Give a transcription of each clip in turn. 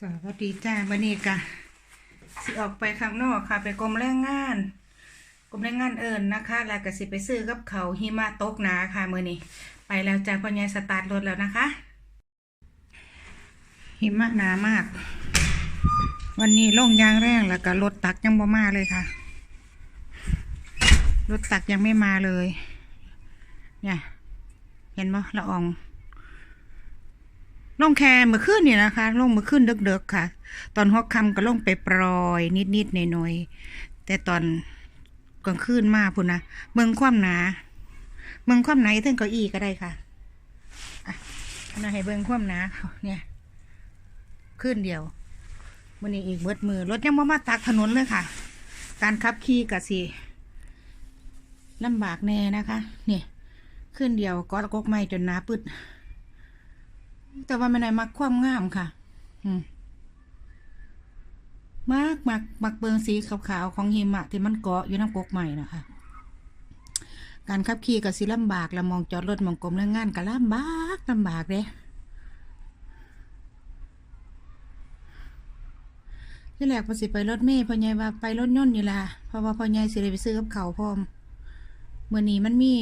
สวัสดีจ้าบันนี้กะสิออกไปข้างนอกค่ะ ไปกรมแรงงานกรมแรงงานเอิญนนะคะ แล้วก็สิไปซื้อกับเขาหิมะตกหนาค่ะมือนี้ไปแล้วจ้าพ่อใหญ่สตาร์ทรถแล้วนะคะ หิมะหนามาก วันนี้ลงยางแรงแล้วก็รถตักยังบ่มาเลยค่ะรถตักยังไม่มาเลย เนี่ย เห็นไหมละออง ลงแค่เมื่อคืนนี่นะคะ ลงเมื่อคืนเดึกๆค่ะ ตอนหัวค่ำก็ลงไปปล่อยนิดๆหน่อยๆแต่ตอนกลางคืนมาพุ่นนะเมืองความหนา เมืองความหนาเท่งเก้าอี้ก็ได้ค่ะอะนาให้เบิงความหนาเนี่ยขึ้นเดียวมันนี้อีกเบิดมือรถยังบ่มาตักถนนเลยค่ะ การขับขี่กะสิลำบากแน่นะคะ เนี่ย ขึ้นเดียวก็กกไม้จนหนาปึด แต่ว่าไม่ได้มักความงามค่ะ อืมมักมักมักเบิงสีขาวๆของหิมะที่มันเกาะอยู่น้ำกกใหม่นะคะ การขับขี่กับสิลำบากและมองจอดรถมองกลมแรงงานก็ลำบากลำบากเลยที่แรกพอสิไปรถเมย์พ่อใหญ่ว่าไปรถยนต์อยู่ละเพราะว่าพ่อใหญ่สิเลยไปซื้อกับเขาพร้อมเมื่อนี้มันมี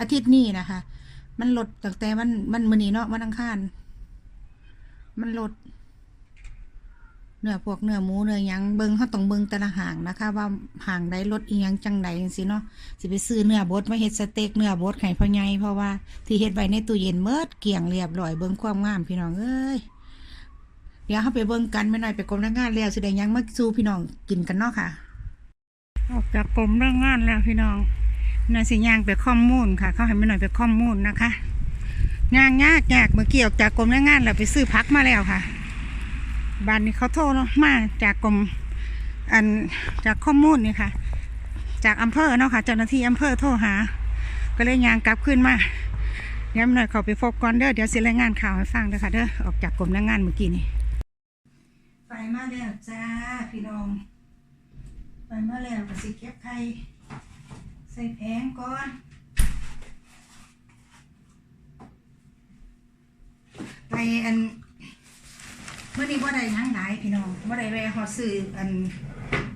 อาทิตย์นี้นะคะ มันลดตั้งแต่มันมันมือนี้เนาะมันอังคาร มันลด เนื้อพวกเนื้อหมูเนื้อยังเบิงเขาต้องเบิงแต่ละห่างนะคะ ว่าห่างใดลดอียังจังใดจังสิเนาะสิไปซื้อเนื้อบดมาเฮ็ดสเต็กเนื้อบดไข่พ่อใหญ่เพราะว่าที่เฮ็ดไว้ในตู้เย็นเมิดเกี่ยงเรียบร้อยเบิงความงามพี่น้องเอ้ยเดี๋ยวเขาไปเบิงกันไม่หน่อยไปกรมแรงงานแล้วสิได้ยังมาสู่พี่น้องกินกันเนาะค่ะ ออกจากกรมแรงงานแล้วพี่น้อง น่าสิย่างไปข้อมูลค่ะ เขาให้ไม่หน่อยไปข้อมูลนะคะย่างยากยากเมื่อกี้ออกจากกรมแรงงานแล้วไปซื้อพักมาแล้วค่ะบ้านนี้เขาโทรนาะมาจากกรมอันจากข้อมูลนี่ค่ะ จากอำเภอเนาะค่ะเจ้าหน้าที่อำเภอโทรหา ก็เลยยางกลับขึ้นมาเดี๋ยวหน่อยเขาไปพบก่อนเด้อเดี๋ยวสิรายงานข่าวให้ฟังเด้อค่ะเด้อออกจากกรมแรงงานเมื่อกี้นี่ไปมาแล้วจ้าพี่น้องไปมาแล้วก็สิเก็บไข่ ใส่แผงก่อนไปอันเมื่อนี้บ่ได้หยังหลายพี่น้องบ่ได้แวะฮอดซื้ออัน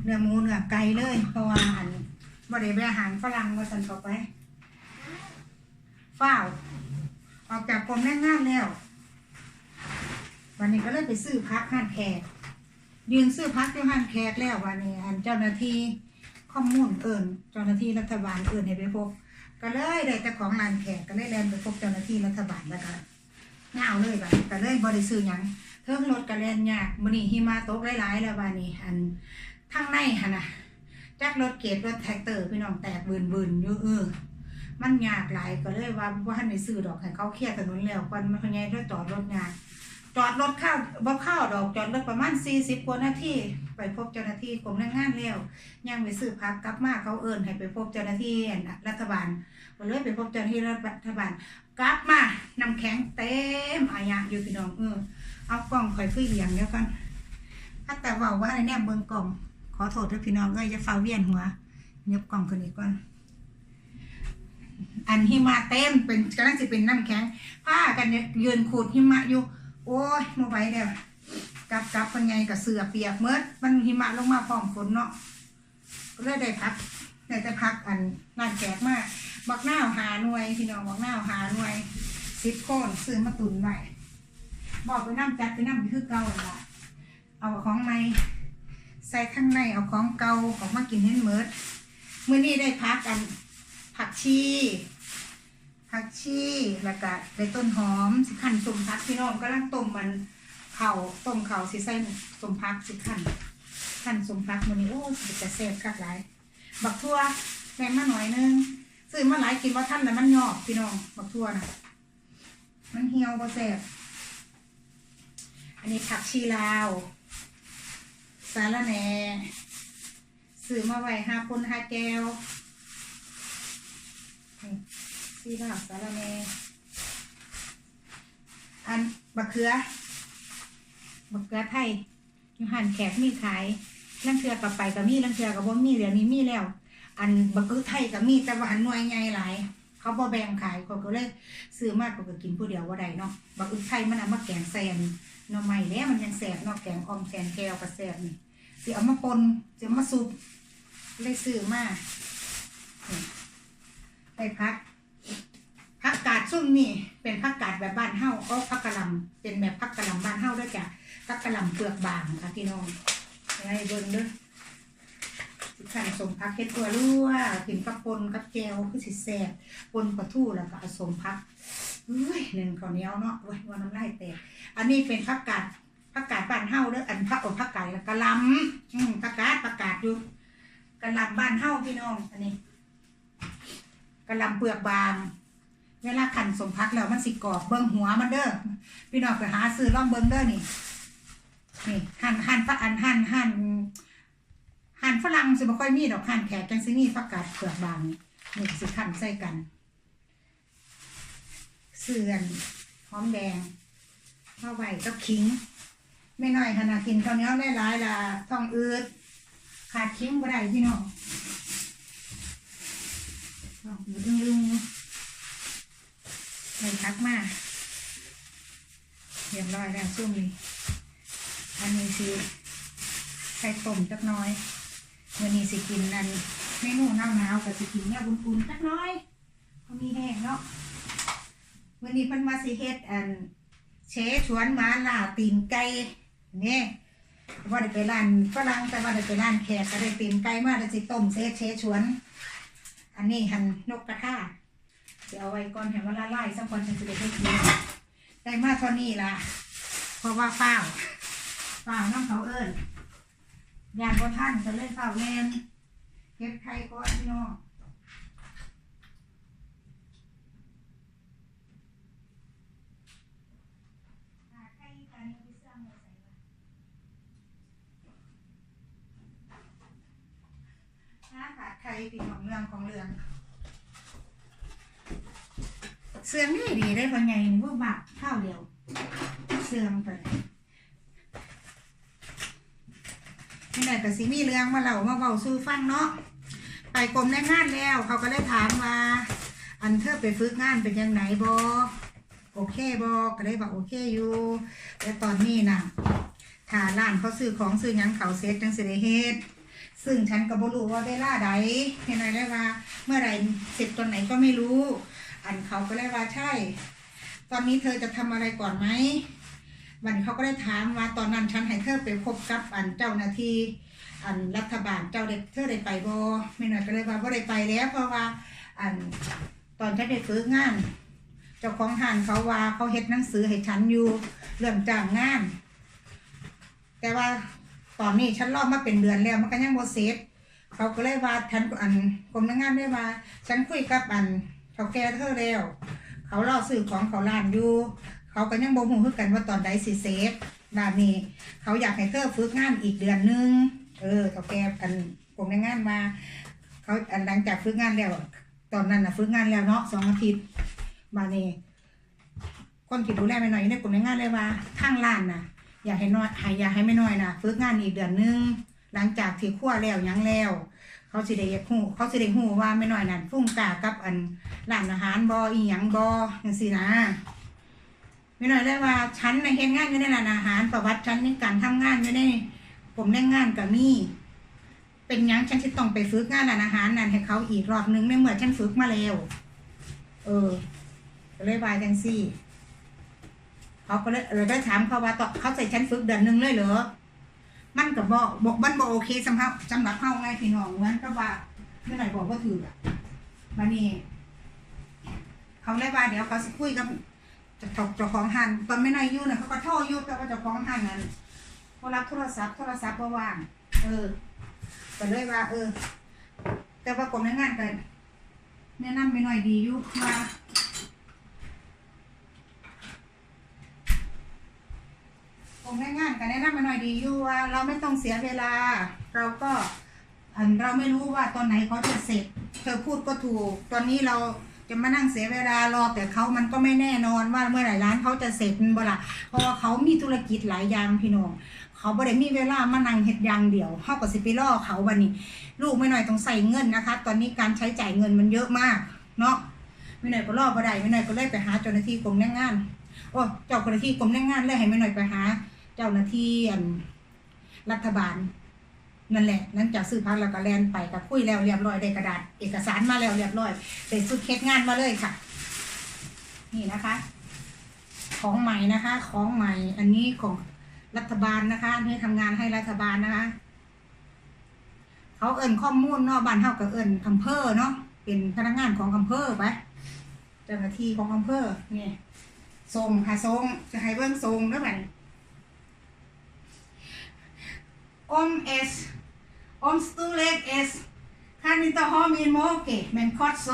เนื้อหมูเนื้อไก่เลยเพราะว่าอันบ่ได้แวะหารฝรั่งว่าซั่นเข้าไปฝ้าวออกจากกรมแรงงานแล้ว วันนี้ก็เลยไปซื้อพักห้านแขกยืนซื้อพักที่ห้านแขกแล้ววันนี้อันเจ้าหน้าที่ ข้อมูลเอิญเจ้าหน้าที่รัฐบาลเอิญให้ไปพบ ก็เลยได้แต่ของร้านแขกก็เลยแลนไปพบเจ้าหน้าที่รัฐบาลแล้วก็เงาเลยแบบก็เลยบริสุทธิ์หยังเทิงรถก็แลนยากมื้อนี้หิมะตกหลายๆแล้ววันนี้อันทางในหั่นน่ะจักรถเกตรถแท็กเตอร์พี่น้องแตกบืนๆอยู่เออมันยากหลายก็เลยว่าบ่ทันได้ซื้อดอกให้เขาเคลียร์ถนนแล้วก่อนมันพยายามจอดรถยากจอดรถเข้าบ่เข้าดอกจอดรถประมาณ40กว่านาที ไปพบเจ้าหน้าที่กรมแรงงานแล้วยังไปซื้อพักกลับมาเขาเอิ้นให้ไปพบเจ้าหน้าที่รัฐบาลก็เลยไปพบเจ้าหน้าที่รัฐบาลกลับมาน้ำแข็งเต็มอายะอยู่พี่น้องเออเอากล้องข่อยคือเอียงเดี๋ยวกันถ้าแต่เว่าว่าไอ้เนี่ยเบิ่งกล้อง ขอโทษด้วยพี่น้องเอ้ยอย่าฟ้าเวียนหัวยกกล้องขึ้นอีกก่อนอันหิมะเต็มเป็นกำลังจะเป็นน้ำแข็งผ้ากันยืนขูดหิมะอยู่ โอ้ยมาไหวแล้ว กลับกลับเป็นไงกับเสือเปียกเมื่อมันหิมะลงมาพร้อมฝนเนาะก็เลยได้พักได้แต่พักอันงาแจกมาก บักหน้าวหาหน่วยพี่น้องบักหน้าวหาหน่วยสิบโคนซื้อมาตุนไว้บอกไปน้ำจัดไปน้ำคือเก่าละเอาของใหม่ใส่ข้างในเอาของเก่าออกมากินให้เมิดเมื่อนี้ได้พักกัน ผักชีผักชีแล้วก็ได้ต้นหอมสิขันสมพักพี่น้องกำลังต้มมัน ข่าต้มเข่าสิใส่สมพักสิขันขันสมพักมันนี้โอ้สิจะแซ่บคักหลาย บักทั่วแม่มาหน่อยนึงซื้อมาหลายกินว่าท่านแต่มันหยอกพี่น้องบักทั่วนะมันเหี่ยวบ่แซ่บอันนี้ผักชีลาว สาระแหน่ซื้อมาไว้ห้าปนห้าแก้วนี่ซีลาวสาระแหน่อันบักเขือ บักเขือไทยอยู่หันแขกมีขายลังเทือกับไปกับมีลังเทือกับบ่มีเดี๋ยวนี้มีแล้ว อันบักเขือไทยกับมีแต่ว่านหน่วยใหญ่หลายเขาบ่แบ่งขายเขาก็เลยซื้อมากเขาก็กินผู้เดียวว่าใดเนาะบักอึกไทยมันเอามาแกงแซนหน่อไม้แล้วมันยังแสบเนาะแกงออมแกงแก้วก็แสบนี่สิเอามาปนสิเอามาซุปเลยซื้อมานี่ไปพัก ผักกาดซุ่มนี่เป็นผักกาดแบบบ้านเฮาก็ผักกะหล่ำเป็นแบบผักกะหล่ำบ้านเฮาด้วยจ้ะผักกะหล่ำเปลือกบางค่ะพี่น้องให้เบิ่งเด้อสิขันสมพักเฮ็ดตัวรั่วกินกับปนกับแจวคือสิแซ่บปนปลาทูแล้วก็สมพักเอ้ยหนึ่งข้าวเหนียวเนาะเว้ยว่าน้ำลายแตกอันนี้เป็นผักกาดผักกาดบ้านเฮาเด้ออันผักอบผักกาดแล้วกะหล่ำอืมผักกาดผักกาดอยู่กะหล่ำบ้านเฮาพี่น้องอันนี้กะหล่ำเปลือกบาง เวลาขันสมพักแล้วมันสิกรอบเบิ่งหัวมันเด้อพี่น้องไปหาซื้อลองเบิ่งเด้อนี่นี่หั่นหั่นปะอันหั่นหั่นหั่นฝรั่งสิบ่ค่อยมีดอกหั่นแขกจังสิมีผักกาดเปลือกบางนี่นี่สิคั่นใส่กันเสื่อนหอมแดงข้าวไว้กับขิงไม่น้อยขนาดกินข้าวเหนียวได้หลายละท้องอืดขาดขิงบ่ได้พี่น้องท้องอืดลึงๆ เลยทักมาเรียบร้อยแล้วซุ่มนี้อันนี้สิไข่ต้มจักน้อยวันนี้สิกินนั่นเมนูหนาวหนาวกับสิกินเนี่ยบุญๆจักน้อยเขามีแห้งเนาะวันนี้เพิ่นมาสิเฮ็ดอันเชชวนมาล่าตีนไก่เนี่ยว่าได้ไปร้านฝรั่งแต่ว่าได้ไปร้านแขกก็ได้ตีนไก่มาได้สิต้มเชเชชวน อันนี้หันนกกระทา เดี๋ยวเอาไว้ก่อนเห็นว่าละลายสักวันฉันจะได้ให้กินได้มาเท่านี้ล่ะ เพราะว่าเฝ้าเฝ้าน้ำเขาเอิ้นยานบ่ท่านก็เลยเฝ้าแลนเก็บไข่ก่อนพี่น้องหาไข่กันเอาไปเสื่อมไว้ใส่วะหาขาดไข่พี่น้องเรื่องของเรื่อง เสื่อมนี่ดีได้พอไงนี่พวกบักข้าวเดียว เสื่อมไปนี่แหละแต่สิมีเรื่องมาเล่ามาเบาสู้ฟังเนาะไปกรมแรงงานแล้ว เขาก็เลยถามว่า อันเธอไปฝึกงานเป็นยังไงบอโอเคบอก็เลยบอกโอเคอยู่แต่ตอนนี้น่ะถ้าร้านเขาซื้อของซื้อยังเขาเซ็ตจังสิได้เฮ็ดซึ่งฉันก็บ่รู้ว่าเวลาใดเห็นไหมได้ว่า เมื่อไรเสร็จตอนไหนก็ไม่รู้ อันเขาก็เลยว่าใช่ ตอนนี้เธอจะทำอะไรก่อนไหมวันเขาก็ได้ถามว่าตอนนั้นฉันให้เธอไปพบกับอันเจ้าหน้าที่อันรัฐบาลเจ้าเด็กเธอได้ไปบ่ไม่น่อยก็เลยว่าบ่ได้ไปแล้ว เพราะว่าอันตอนฉันได้ฝึกงาน เจ้าของห้างเขาว่าเขาเฮ็ดหนังสือให้ฉันอยู่เรื่องจ้างงาน แต่ว่าตอนนี้ฉันรอบมาเป็นเดือนแล้วมันก็ยังบ่เสร็จเขาก็เลยว่าฉันอันกรมแรงงานได้ว่า ฉันคุยกับอัน เขาแก่เธอแล้ว เขารอซื้อของเขาร้านอยู่ เขาก็ยังบ่ฮู้คือกันว่าตอนใดสิเซฟด้านนี้ เขาอยากให้เธอฝึกงานอีกเดือนนึง เออ เขาแกอันกรมแรงงานมา เขาอันหลังจากฝึกงานแล้ว ตอนนั้นน่ะฝึกงานแล้วเนาะสองอาทิตย์มานี่คนที่ดูแลไม่น้อยในกลุ่มแรงานเลยว่าทางร้านน่ะอยากให้น้อยให้อยากให้ไม่น้อยน่ะฝึกงานอีกเดือนนึงหลังจากที่คั่วแล้วยังแล้ว เขาสิได้ฮู้เขาสิได้ฮู้ว่าไม่น้อยนั่นฟุ้งกากับอันร้านอาหารบ่อีหยังบ่จังซี่นะไม่น้อยได้ว่าฉันในเฮ็ดงานอยู่ในร้านอาหารประวัติฉันในการทำงานอยู่ในผมแรงงานกับมีเป็นยังฉันจะต้องไปฝึกงานร้านอาหารนั่นให้เขาอีกรอบนึงในเมื่อฉันฝึกมาแล้วเออเลยว่าจังซี่เขาก็เลยเลยได้ถามเขาว่าต่อเขาใส่ฉันฝึกเดือนหนึ่งเลยเหรอ มันก็บอกบอกมันบอกโอเคสำหรับสำหรับเฮาไงพี่น้องเหมือนกับว่าไม่หน่อยบอกว่าถืออะบัดนี้เขาเลยว่าเดี๋ยวเขาสิคุยกับเจ้าเจ้าของหันตอนไม่นายอยู่น่ะเขาก็ทรอยู่แต่ว่าเจ้าของหันนั้นเขารับโทรศัพท์โทรศัพท์บ่ว่าง เออก็เลยว่า เออ แต่ว่ากรมแรงงานกันแนะนำไปหน่อยดีอยู่ว่า กรมแรงงานกันแนะนำไปหน่อยดีอยู่ว่าเราไม่ต้องเสียเวลา เราก็อันเราไม่รู้ว่าตอนไหนเขาจะเสร็จ เธอพูดก็ถูก ตอนนี้เราจะมานั่งเสียเวลารอแต่เขามันก็ไม่แน่นอนว่าเมื่อไหร่ร้านเขาจะเสร็จบ่ละเพราะว่าเขามีธุรกิจหลายอย่างพี่น้องเขาบ่ได้มีเวลามานั่งเฮ็ดอย่างเดียวเฮาก็สิไปรอเขาบัดนี้ ลูกไม่น้อยต้องใส่เงินนะคะ ตอนนี้การใช้จ่ายเงินมันเยอะมากเนาะไม่หน่อยก็รอบ่ได้ไม่หน่อยก็เลยไปหาเจ้าหน้าที่กรมแรงงานโอ้เจ้าหน้าที่กรมแรงงานเลยให้ไม่หน่อยไปหา เจ้าหน้าที่รัฐบาล นั่นแหละหลังจากซื้อพักแล้วก็แลนไปกับคุยแล้วเรียบร้อยได้กระดาษ เอกสารมาแล้วเรียบร้อยได้สุดเคสงานมาเลยค่ะ นี่นะคะ ของใหม่นะคะ ของใหม่ อันนี้ของรัฐบาลนะคะที่ทำงานให้รัฐบาลนะคะ เขาเอินข้อมูลเนาะบ้านเฮากับเอินอำเภอเนาะเป็นพนักงานของอำเภอไปเจ้าหน้าที่ของอำเภอเนี่ส่งค่ะส่งจะให้เบิ่งส่งแล้วบัดนี้อ มเอสอมสตูเล็กเอสคานิตาฮอมีโมเกแมนคอดโซ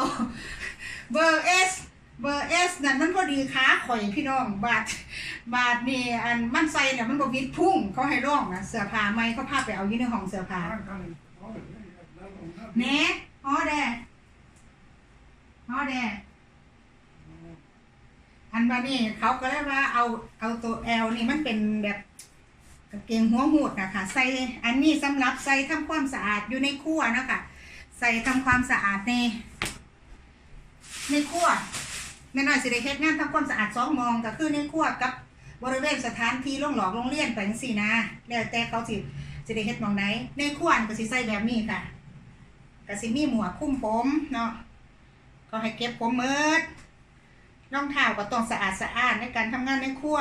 เบอร์เอสเบอร์เอสนั่นมันพอดีขาข่อยพี่น้องบาดบาดนี่อันมันใส่เนี่ยมันบ่วิดพุ่งเขาให้ร่องนะเสื้อผ้าใหม่เขาพาไปเอาอยู่ในห้องเสื้อผ้าเน่ฮอแดฮอแดอันบานี่เขาก็เลยว่าเอาเอาตัวแอลนี่มันเป็นแบบกาง เกงหัวหูดนะคะใส่อันนี้สำหรับใส่ทำความสะอาดอยู่ในครัวนะคะใส่ทำความสะอาดในในครัวแม่น้อยสิได้เฮ็ดงานทำความสะอาดสองมองก็คือในครัวกับบริเวณสถานที่โรงหลอกโรงเรียนไปจังซี่นะแล้วแต่เขาสิสิได้เฮ็ดมองไหนในครัวก็สิใส่แบบนี้ค่ะก็สิมีหมวกคุ้มผมเนาะก็ให้เก็บผมเมิดรองเท้าก็ต้องสะอาดสะอาดในการทำงานในครัว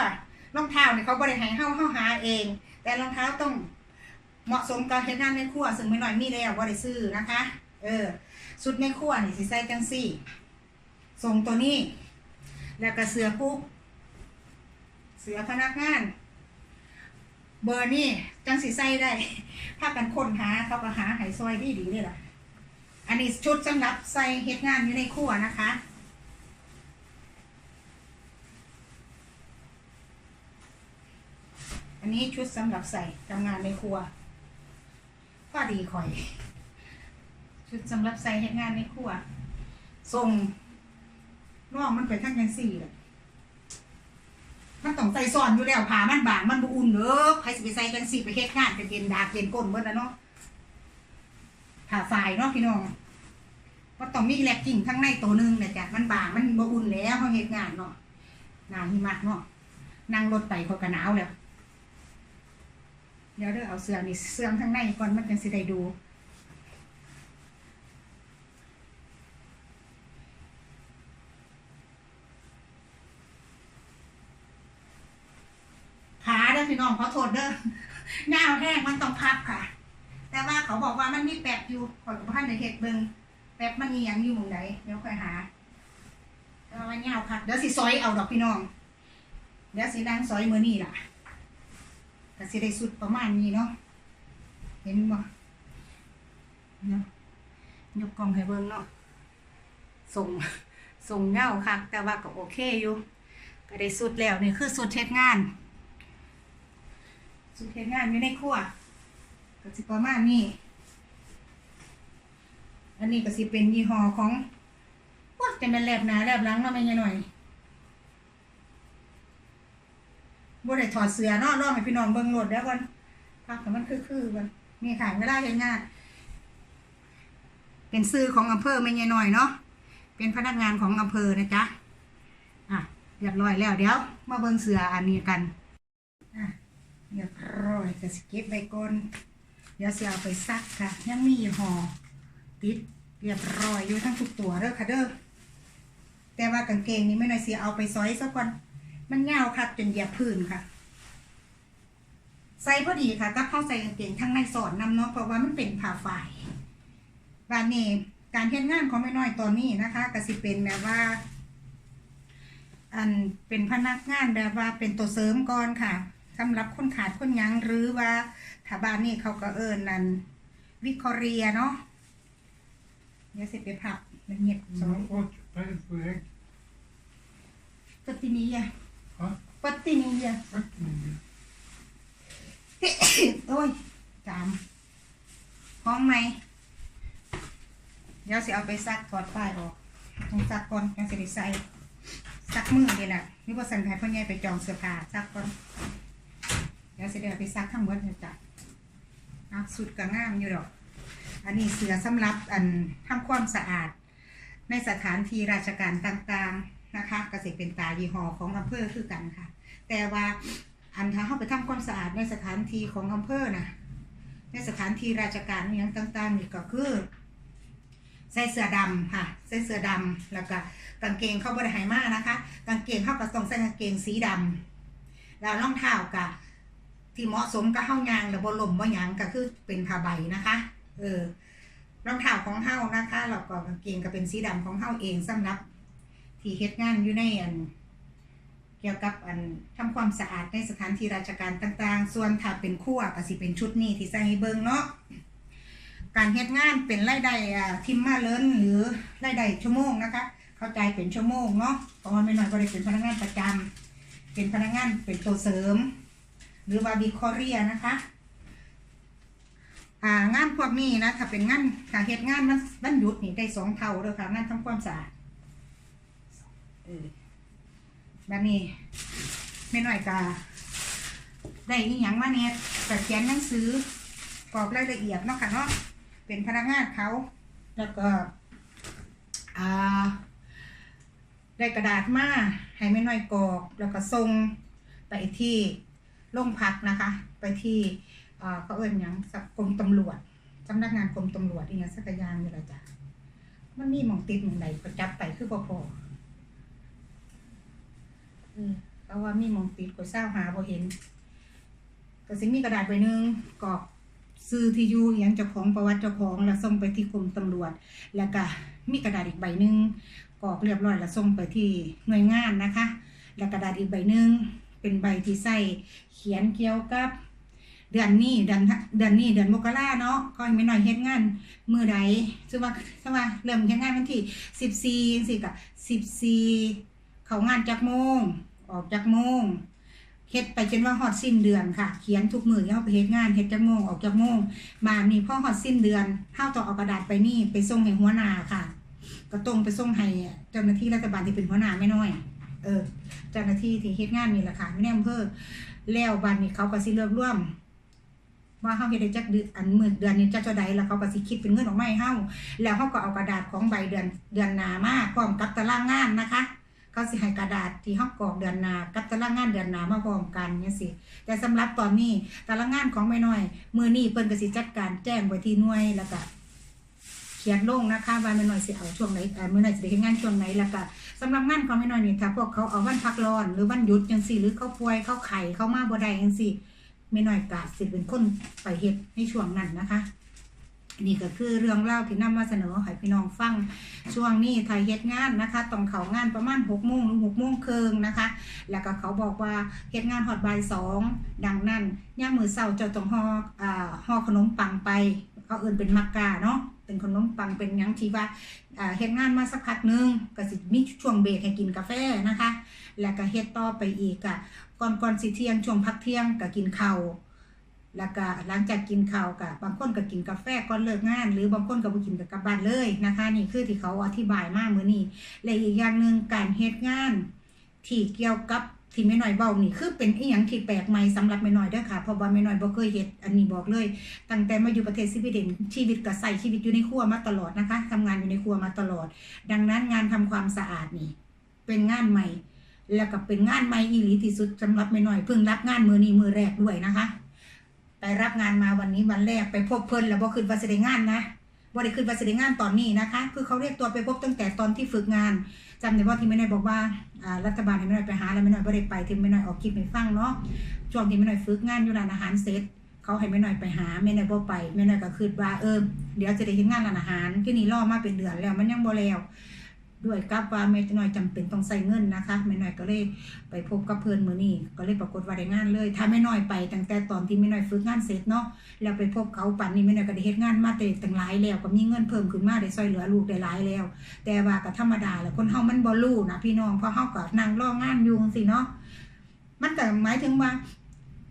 รองเท้าเนี่ยเขาบริหารเฮาเฮาหาเอง แต่รองเท้าต้องเหมาะสมกับเฮ็ดงานในครัวซึ่งไม่น้อยมีแล้วบ่ได้ซื้อนะคะ เออสุดในครัวนี่สิใส่จังซี่ทรงตัวนี้ แล้วก็เสือปุ๊กเสือพนักงาน เบอร์นี่จังสิใส่ได้ถ้ากันค้นหาเขาก็หาไห้ซอยดีดีเลยล่ะ อันนี้ชุดสำหรับใส่เฮ็ดงานอยู่ในครัวนะคะ อันนี้ชุดสำหรับใส่ทำงานในครัวพอดีข่อย ชุดสำหรับใส่เฮ็ดงานในครัวทรงน่องมันไปทั้งยังสี่เลยมันต้องใส่ซ้อนอยู่แล้วผ้ามันบางมันบ่อุ่นเด้อใครสิไปใส่จังสี่ไปเฮ็ดงานเป็นเย็นดากเย็นก้นเบิดนะเนาะผ่าฝ่ายเนาะพี่น้องก็ต้องมีแลกกิ่งข้งในตัวหนึงเนี่ยจ้ะมันบางมันบ่อุ่นแล้วเขาเฮ็ดงานเนาะหนาวหิมะเนาะนั่งรถไปเขาก็หนาวแล้ว เดี๋ยวเด้อเอาเสื้อนี่เสื้อข้างในก่อนมันจังสิได้ดูขาเด้อพี่น้องขอโทษเด้อหน้าแห้งมันต้องพับค่ะ แต่ว่าเขาบอกว่ามันมีแปบอยู่ขอยกับท่านในเห็ดเบิงแปบมันมีหยังอยู่หมุงใดเดี๋ยวค่อยหาแต่ว่าเงาค่ะเดี๋ยวสิซอยเอาดอกพี่น้องเดี๋ยวสินั่งซอยมือนี่ล่ะ ก็สิได้สุดประมาณนี้เนาะเห็นบ่เนาะยกกองให้เบิ่งเนาะส่งส่งเงาค่ะ แต่ว่าก็โอเคอยู่ ก็ได้สุดแล้วนี่คือสุดเทศงาน สุดเทศงานอยู่ในครัวก็สิประมาณนี้อันนี้ก็สิเป็นยี่ห้อของว่าจะเป็นแลบหนาแลบหลังเนาะไม่ใช่หน่อย บ่ได้ถอดเสื้อเนาะลองให้พี่น้องเบิ่งโหลดแล้วก่อนพักให้มันคือๆกันนี่ค่ะเวลาเฮ็ดงานเป็นซื้อของอำเภอไม่ใช่หน่อยเนาะเป็นพนักงานของอำเภอนะจ๊ะอะเรียบร้อยแล้วเดี๋ยว มาเบิ่งเสื้ออันนี้กันอะเรียบร้อยก็สเก็บไว้ก่อนเดี๋ยวเสิเอาไปซักค่ะ ยังมีห่อติดเรียบร้อยอยู่ทั้งทุกตัวเด้อค่ะเด้อแต่ว่ากางเกงนี้ไม่น่อยสิเอาไปซอยซะก่อน มันเงาวคัดจนเหยียบพื้นค่ะ ใส่พอดีค่ะก็เข้าใส่กางเกงทั้งในสอนนำเนาะเพราะว่ามันเป็นผ้าฝ่ายบานนี้การเฮ็ดงานของแม่น้อยตอนนี้นะคะก็สิเป็นแบบว่า อันเป็นพนักงานแบบว่าเป็นตัวเสริมก่อนค่ะสำหรับคนขาดคนหยังหรือว่าถ้าบ้านนี้เขาก็เอิญนั่นวิคอเรียเนาะเดี๋ยวสิไปผับละเงียบสอง Wat ben je voor hek? ปฏินีย Wat? ปฏินีย Wat doe je? โอ้ยจามห้องไหม เดี๋ยวสิเอาไปซักถอดป้ายออกต้องซักก่อนยังสิได้ใส่ซักมือเดียวน่ะนี่ว่าสันไทยพ่อใหญ่ไปจองเสื้อผ้าซักก่อนเดี๋ยวสิได้เอาไปซักข้างบนเลยจ้ะเอาสุดก็งามอยู่ดอก อันนี้เสือสำหรับอันทำความสะอาด ในสถานที่ราชการต่างๆ นะคะก็สิเป็นตายีหอของอำเภอคือกันค่ะ แต่ว่าอันถ้าเข้าไปทำความสะอาดในสถานที่ของอำเภอนะในสถานที่ราชการอย่างต่างๆนี่ก็คือใส่เสื้อดำค่ะใส่เสื้อดำแล้วก็กางเกงเข้าบริหายมากนะคะกางเกงเข้าก็ต้องใส่กางเกงสีดำแล้วรองเท้ากับที่เหมาะสมกับเฮายางหรือบลมบ่ยังก็คือเป็นผ้าใบนะคะเออรองเท้าของเฮานะคะแล้วก็กางเกงก็เป็นสีดำของเฮาเองสำหรับ ที่เฮ็ดงานอยู่ในอัน เกี่ยวกับอันทำความสะอาดในสถานที่ราชการต่างๆ ส่วนถ้าเป็นครั่วก็สิเป็นชุดนี้ที่ใส่ให้เบิ่งเนาะการเฮ็ดงานเป็นรายได้อ่าทิมมาเลินหรือรายได้ชั่วโมงนะคะ เข้าใจเป็นชั่วโมงเนาะเพราะว่าไม่น้อยก็ได้เป็นพนักงานประจำเป็นพนักงานเป็นตัวเสริม หรือว่าบีคอเรียนะคะงานพวกนี้นะถ้าเป็นงานถ้าเฮ็ดงานมันวันหยุดนี่ได้สองเท่าเลยค่ะงานทำความสะอาด เออแบบนี้ไม่น้อยกาได้อีหยังมาเนี่ยแต่เขียนหนังสือกรอกรายละเอียดเนาะค่ะเนาะเป็นพนักงานเขาแล้วก็อ่าได้กระดาษมาให้ไม่น้อยกรอกแล้วก็ส่งไปที่โรงพักนะคะ ไปที่เขาเอิ้นหยังกรมตำรวจสำนักงานกรมตำรวจอีหยังสักอย่างนี่แหละจ้ะมันมีมองติดมองใดก็จับไปคือพอ เออเพราะว่ามีมองติดก็เศร้าหาบ่เห็นก็สิมีกระดาษใบหนึ่งกรอกซื้อที่อยู่อหยังเจ้าของประวัติเจ้าของแล้วส่งไปที่กรมตำรวจ แล้วก็มีกระดาษอีกใบหนึ่งกรอกเรียบร้อยแล้วส่งไปที่หน่วยงานนะคะ แล้วกระดาษอีกใบหนึ่งเป็นใบที่ใส่เขียนเกี่ยวกับเดือนนี้เดือนเดือนนี้เดือนมกราเนาะก็ยังไม่น้อยเฮ็ดงานมือใดซึ่งว่าซึ่งว่าเริ่มเฮ็ดงานวันที่สิบสี่สิกับสิบสี่ เขางานจักโมง ออกจักโมงเฮ็ดไปจนว่าฮอดสิ้นเดือนค่ะ เขียนทุกมือที่เฮาไปเฮ็ดงานเฮ็ดจักโมงออกจักโมงมานี่พอฮอดสิ้นเดือนเฮาต้องเอากระดาษไปนี่ไปส่งให้หัวหน้าค่ะ ก็ตรงไปส่งให้เจ้าหน้าที่รัฐบาลที่เป็นหัวหน้าไม่น้อย เออ เจ้าหน้าที่ที่เฮ็ดงานนี่แหละค่ะไม่แน่อำเภอแล้วบัดนี้เขาก็สิรวบรวมว่าเขาเฮ็ดได้จักเดือนอันมื่อเดือนนี้จักเท่าใดแล้วเขาก็สิคิดเป็นเงินออกมาให้เฮาแล้วเขาก็เอากระดาษของใบเดือนเดือนหน้ามาพร้อมกับตารางงานนะคะ เขาสิให้กระดาษที่เฮากรอกเดือนหนากับตารางงานเดือนหนามาพร้อมกันจังซี่แต่สำหรับตอนนี้ตารางงานของแม่น้อย มือนี้เพิ่นก็สิจัดการแจ้งไว้ที่หน่วยแล้วก็เขียนลงนะคะว่าแม่น้อยสิเอาช่วงไหนเมื้อน้อยสิได้เฮ็ดงานช่วงไหนแล้วก็สำหรับงานของแม่น้อยนี่ถ้าพวกเขาเอาวันพักร้อนหรือวันหยุดจังซี่หรือเขาป่วยเขาไข้เขามาบ่ได้จังซี่ไม่น้อยกาสิเป็นคนไปเฮ็ดในช่วงนั้นนะคะ นี่ก็คือเรื่องเล่าที่นำมาเสนอให้พี่น้องฟังช่วงนี้ไทยเฮ็ดงานนะคะต้องเขางานประมาณหกโมงหรือหกโมงครึ่งนะคะ แล้วก็เขาบอกว่าเฮ็ดงานฮอดบ่ายสองดังนั้นย่ามมือเช้าเจ้าต้องห่ออ่าห่อขนมปังไปเขาเอิ้นเป็นมักกาเนาะเป็นขนมปังเป็นยังที่ว่าเฮ็ดงานมาสักพักหนึงก็สิมีช่วงเบรกให้กินกาแฟนะคะ แล้วก็เฮ็ดต่อไปอีกอะก่อนก่อนสิเที่ยงช่วงพักเที่ยงก็กินข้าว แล้วก็หลังจากกินข้าวก็บบางคนก็กินกาแฟก่อนเลิกงาน หรือบางคนก็บ่กินก็กลับบ้านเลยนะคะ นี่คือที่เขาอธิบายมากมื้อนี้และอีกอย่างหนึ่งการเฮ็ดงาน ที่เกี่ยวกับที่แม่น้อยเว้านี่คือเป็นอีหยังที่แปลกใหม่สำหรับแม่น้อยเด้อค่ะเพราะว่าแม่น้อยบ่เคยเฮ็ดอันนี้บอกเลย ตั้งแต่มาอยู่ประเทศสวีเดนชีวิตก็ใส่ชีวิตอยู่ในครัวมาตลอดนะคะทำงานอยู่ในครัวมาตลอด ดังนั้นงานทำความสะอาดนี่ เป็นงานใหม่ แล้วก็เป็นงานใหม่อีหลีที่สุดสำหรับแม่น้อยเพิ่งรับงานมือนี้มือแรกด้วยนะคะ รับงานมาวันนี้วันแรกไปพบเพิ่นแล้วบ่คืนว่าสด้งานนะบ่ได้คืนว่าสด้งานตอนนี้นะคะ คือเขาเรียกตัวไปพบตั้งแต่ตอนที่ฝึกงานจำได้ว่าที่แม่น้อยบอกว่ารัฐบาลให้แม่น้อยไปหาแล้วแม่น้อยบ่ได้ไปที่แม่น้อยออกคลิปให้ฟังเนาะช่วงที่แม่น้อยฝึกงานอยู่ร้านอาหารเสร็จเขาให้แม่น้อยไปหาแม่น้อยบ่ไปแม่น้อยก็คิดว่าเออเดี๋ยวจะได้เฮ็ดงานร้านอาหารที่นี่รอมาเป็นเดือนแล้วมันยังบ่แล้ว ด้วยกับว่าแม่น้อยจำเป็นต้องใส่เงินนะคะแม่น้อยก็เลยไปพบกับเพื่อนมือนี้ก็เลยปรากฏว่าได้งานเลย ถ้าแม่น้อยไปตั้งแต่ตอนที่แม่น้อยฝึกงานเสร็จเนาะแล้วไปพบเขาปันนี้แม่น้อยก็ได้เฮ็ดงานมาแต่ตั้งหลายแล้วก็มีเงินเพิ่มขึ้นมาได้ช่วยเหลือลูกได้หลายแล้ว แต่ว่าก็ธรรมดาแหละคนเฮามันบ่รู้นะพี่น้องเพราะเฮาก็นั่งรองานอยู่จังซี่เนาะมันก็หมายถึงว่า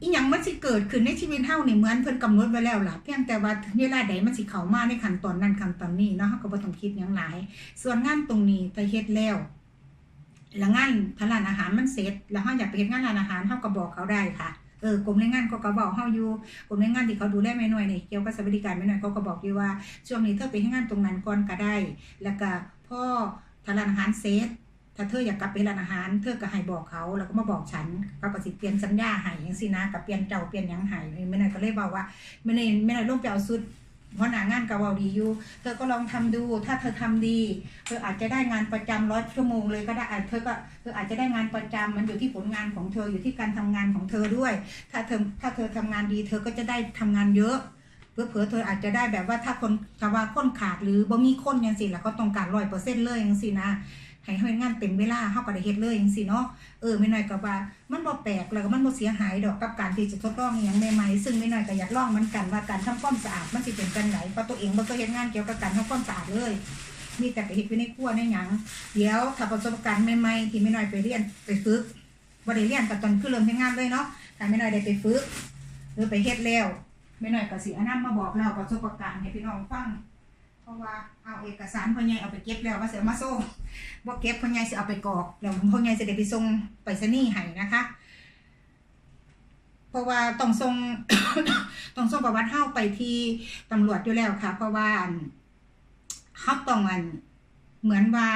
อีหยังมันสิเกิดขึ้นในชีวิตเฮานี่เหมือนเพิ่นกำหนดไว้แล้วล่ะเพียงแต่ว่าเวลาใดมันสิเข้ามาในขั้นตอนนั้นขั้นตอนนี้เนาะเฮาก็บ่ต้องคิดหยังหลาย ส่วนงานตรงนี้ไปเฮ็ดแล้วแล้วงานทางร้านอาหารมันเสร็จ แล้วเฮาอยากไปเฮ็ดงานร้านอาหารเฮาก็บอกเขาได้ค่ะเออกรมแรงงานเขาก็บอกเฮาอยู่กรมแรงงานที่เขาดูแลแม่น้อยนี่เกี่ยวกับสวัสดิการแม่น้อยเขาก็บอกอยู่ว่าช่วงนี้เธอไปให้งานตรงนั้นก่อนก็ได้ แล้วก็พ่อถ้าร้านอาหารเซต ถ้าเธออยากกลับไปร้านอาหาร เธอก็ให้บอกเขาแล้วก็มาบอกฉันเขาก็สิเปลี่ยนสัญญาให้จังซี่นะกับเปลี่ยนเจ้าเปลี่ยนยังให้ไม่น่อยก็เลยบอกว่าไม่น่อยไม่น่อยลงไปเอาสุดเพราะหนางานก็เว้าดีอยู่ เธอก็ลองทำดู ถ้าเธอทำดี เธออาจจะได้งานประจำร้อยชั่วโมงเลยก็ได้ เธอก็เธออาจจะได้งานประจำมันอยู่ที่ผลงานของเธออยู่ที่การทำงานของเธอด้วย ถ้าเธอถ้าเธอทำงานดี เธอก็จะได้ทำงานเยอะเพื่อๆเธออาจจะได้แบบว่าถ้าคนถ้าว่าคนขาดหรือบ่มีคนยังสิแล้วก็ต้องการร้อยเปอร์เซ็นต์เลยยังสินะ ให้ให้งานเต็มเวลาเฮาก็ได้เฮ็ดเลยยังสิเนาะเออไม่น้อยก็ว่ามันบ่แปลกแล้วก็มันบ่เสียหายดอกกับการที่จะทดลองอย่างใหม่ๆซึ่งไม่น้อยก็อยากลองเหมือนกันว่าการทำความสะอาดมันสิเป็นจังไดเพราะตัวเองบ่เคยเฮ็ดงานเกี่ยวกับการทำความสะอาดเลยมีแต่ไปเฮ็ดอยู่ในครัวในหยังเดี๋ยวถ้าประสบการณ์ใหม่ๆที่ไม่น้อยไปเรียนไปฝึกบ่ได้เรียนก็ตอนคือเริ่มเฮ็ดงานเลยเนาะถ้าไม่น้อยได้ไปฝึกหรือไปเฮ็ดแล้วไม่น้อยก็สิอนำมาบอกเราประสบการณ์ให้พี่น้องฟัง เพราะว่าเอาเอกสารพ่อใหญ่เอาไปเก็บแล้วว่าสิเอามาส่งบ่เก็บพ่อใหญ่สิเอาไปกรอกแล้วพ่อใหญ่สิได้ไปส่งไปรษณีย์ให้นะคะ เพราะว่าต้องส่งต้องส่งประวัติเฮาไปที่ตำรวจอยู่แล้วค่ะ เพราะว่าอันเฮาต้องอันเหมือนว่า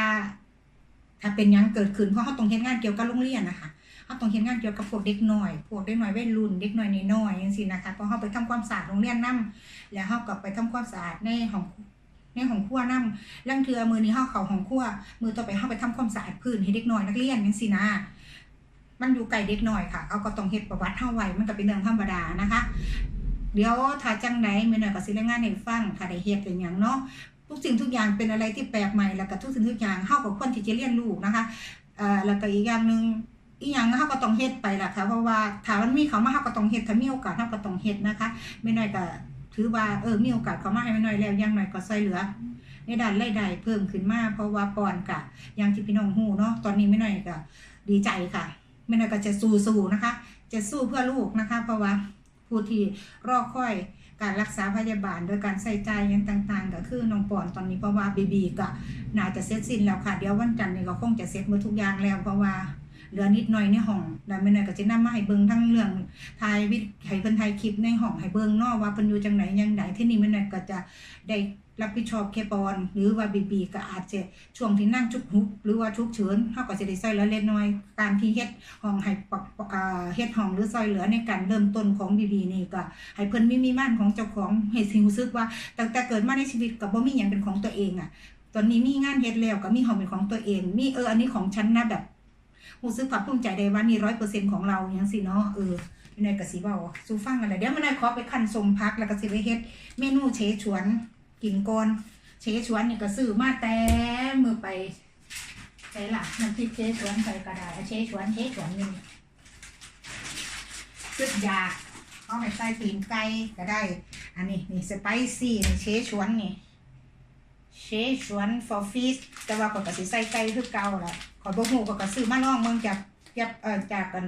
ถ้าเป็นยังเกิดขึ้นเพราะเฮาต้องเฮ็ดงานเกี่ยวกับโรงเรียนนะคะเฮาต้องเฮ็ดงานเกี่ยวกับพวกเด็กน้อย พวกเด็กน้อยวัยรุ่นเด็กน้อยน้อยๆจังซี่นะคะเพราะเฮาไปทำความสะอาดโรงเรียนนํแล้วเฮาก็ไปทำความสะอาดในห้อง ในห้องครัวนํลังเทื่อมือนี้เฮาเข้าห้องครัวมือต่อไปเฮาไปทำความสะอาดพื้นให้เด็กน้อยนักเรียนจังซี่นะมันอยู่ไกลเด็กน้อยค่ะเอาก็ต้องเฮ็ดประวัติเฮาไว้มันก็เป็นเรื่องธรรมดานะคะ เดี๋ยวถ้าจังไดแม่น้อยก็สิรายงานให้ฟังถ้าได้เฮ็ดเป็นหยังเนาะทุกสิ่งทุกอย่างเป็นอะไรที่แปลกใหม่แล้วก็ทุกสิ่งทุกอย่างเฮาก็ควรที่จะเรียนรู้นะคะเอ่อแล้วก็อีกอย่างหนึงอีหยังเฮาก็ต้องเฮ็ดไปล่ะค่ะเพราะว่าถ้ามันมีเขามาเฮาก็ต้องเฮ็ดถ้ามีโอกาสเฮาก็ต้องเฮ็ดนะคะแม่น้อยก็ ถือว่าเออมีโอกาสเขามาให้แม่น้อยแล้วย่างน้อยก็ช่เหลือ ในด้านรายได้เพิ่มขึ้นมาเพราะว่าปอนกะอย่างที่พี่น้องฮู้เนาะตอนนี้แม่น้อยก็ดีใจค่ะแม่น้อยก็จะสู้ๆนะคะ จะสู้เพื่อลูกนะคะ เพราะว่าผู้ที่รอคอยการรักษาพยาบาลโดยการใส่ใจยังต่างๆ ก็คือน้องปอนตอนนี้เพราะว่าบีบีก็น่าจะเสร็จสิ้นแล้วค่ะ เดี๋ยววันจันทร์นี้ก็คงจะเสร็จหมดทุกอย่างแล้วเพราะว่า เหลือนิดหน่อยในห้องแล้วแม่น้อยก็จะนำมาให้เบิ่งทั้งเรื่องถ่ายวิดให้เพิ่นถ่ายคลิปในห้องให้เบิ่งเนาะว่าเพิ่นอยู่จังไหนยังไดที่นี่แม่น้อยก็จะได้รับผิดชอบแค่ปอน หรือว่าบีบีก็อาจจะช่วงที่นั่งชุกหุกหรือว่าชุกเฉินเฮาก็จะได้ใส่เหลือเล็กน้อย การที่เฮ็ดห้องให้ปรับอ่าเฮ็ดห้องหรือซอยเหลือในการเริ่มต้นของบีบีนี่ก็ให้เพิ่นมีมีม่านของเจ้าของให้สิรู้สึกว่าตั้งแต่เกิดมาในชีวิตก็บ่มีหยังเป็นของตัวเองอะ ตอนนี้มีงานเฮ็ดแล้วก็มีห้องเป็นของตัวเอง มีเอออันนี้ของฉันนะแบบ รู้สึกภาคภูมิใจได้ว่านี่100%ของเราจังซี่เนาะเออในอยก็สิเว้าสู่ฟังกันแหละเดี๋ยวมันได้ขอไปคั่นสมพักแล้วก็สิไปเฮ็ดเมนูเชฉวนกินก่อนเชฉวนนี่ก็ซื้อมาแต่มือไปใช่ล่ะน้ำพริกเชฉวนใส่กระดาษเชฉวนเชฉวนนี่ซึดยาเอาไปใส่ตีนไก่ก็ได้ อันนี้นี่สไปซี่นี่เชฉวนนี่ เชฉวนฟอร์ฟิชแต่ว่าก็กสิใส่ไก่คือเก่าละขอยบ่ฮู้ก็ก็ซื้อมาลองเมืองจากเก็บเอ่อจากกัน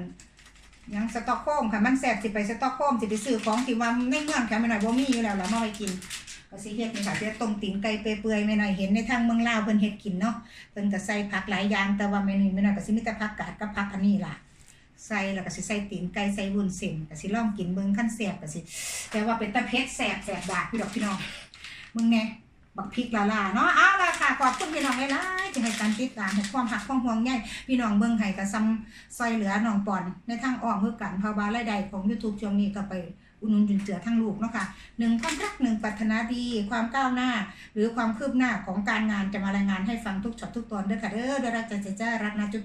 ยังสต็อกโฮมค่ะมันแซ่บสิไปสต็อกโฮมสิไปซื้อของที่ว่าในเมืองค่ะไม่หน่อยบ่มีอยู่แล้วแล้วมาไว้กินก็สิเฮ็ดนี่ค่ะเดี๋ยวต้มตีนไก่เปื่อยๆแม่หน่อยเห็นในทางเมืองลาวเพิ่นเฮ็ดกินเนาะเพิ่นก็ใส่ผักหลายอย่างแต่ว่าเมนูไม่น้อยก็สิมีแต่ผักกาดกับผักอันนี้ล่ะใส่แล้วก็สิใส่ตีนไก่ใส่วุ้นเส้นก็สิลองกินเบิ่งคันแซ่บก็สิแต่ว่าเป็นตะเพ็ดแซ่บแซ่บดากพี่ดอกพี่น้องมึงแน่ บักพริกลาลาเนาะเอาละค่ะขอบคุณพี่น้องหลายๆที่ให้การติดตามให้ความหักความห่วงใยพี่น้องเบิ่งให้ก็ซ้ำซอยเหลือน้องปอนในทางอ้อมคือกันเพราว่ารายได้ของ YouTube ช่วงนี้ก็ไปอุดหนุนจุนเจือทั้งลูกเนาะค่ะหนึ่งความรักหนึ่งปรารถนาดีความก้าวหน้า หรือความคืบหน้าของการงานจะมารายงานให้ฟังทุกช็อตทุกตอนด้อค่ะเด้อด้อรักใจเจ้ารักนะจุ๊บ